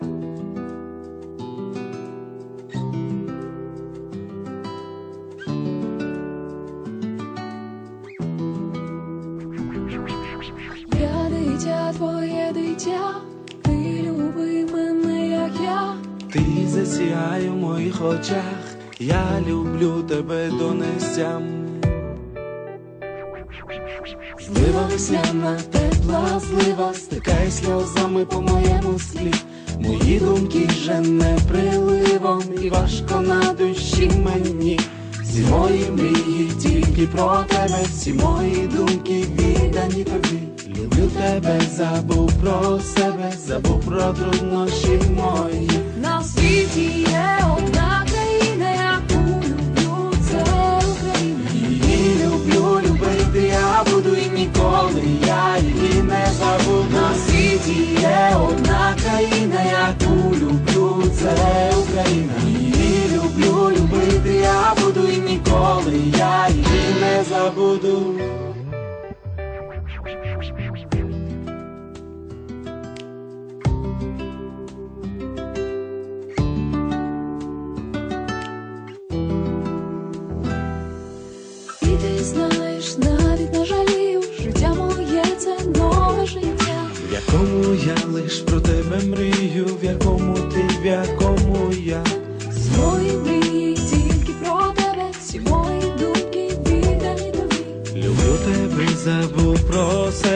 Я дитя, твоє дитя, ти люби мене, як я. Ти засіяй у моїх очах, я люблю тебе донестям. Злива весняна, тепла злива, стикай сльозами по моєму склі. Мої думки вже не приливом, і важко на душі мені. Всі мої мрії тільки про тебе, всі мої думки віддані тобі. Люблю тебе, забув про себе, забув про труднощі мої. На світі є одна ти знаєш, навіть не жалію, життя моє це нове життя. В якому я лиш про тебе мрію, в якому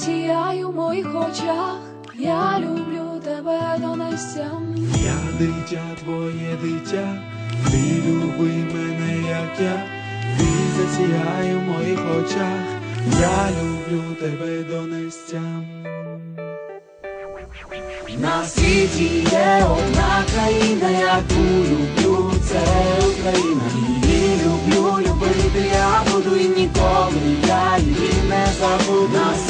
Ти засіяй у моїх очах, я люблю тебе донестям. Я дитя, твоє дитя, ти люби мене, як я, ти засіяй у моїх очах, я люблю тебе донестям. На світі є одна країна, яку люблю, це Україна. Її люблю, любити я буду і ніколи я її не забуду.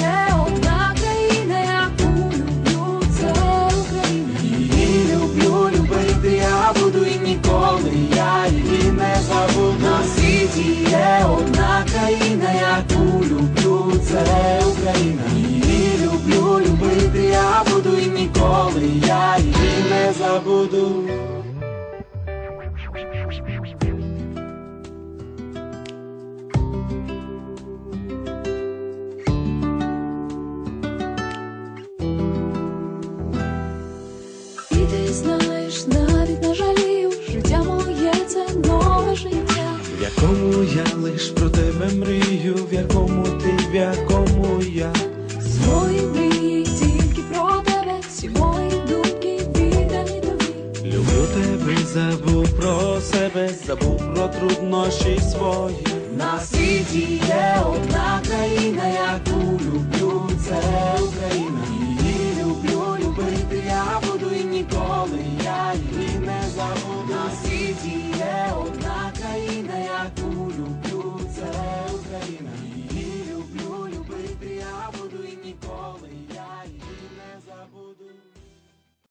І ти знаєш, навіть не жалію, життя моє це нове життя. В якому я лиш про тебе мрію, в якому ти, в якому забув про себе, забув про труднощі свої. На світі є одна країна, яку люблю, це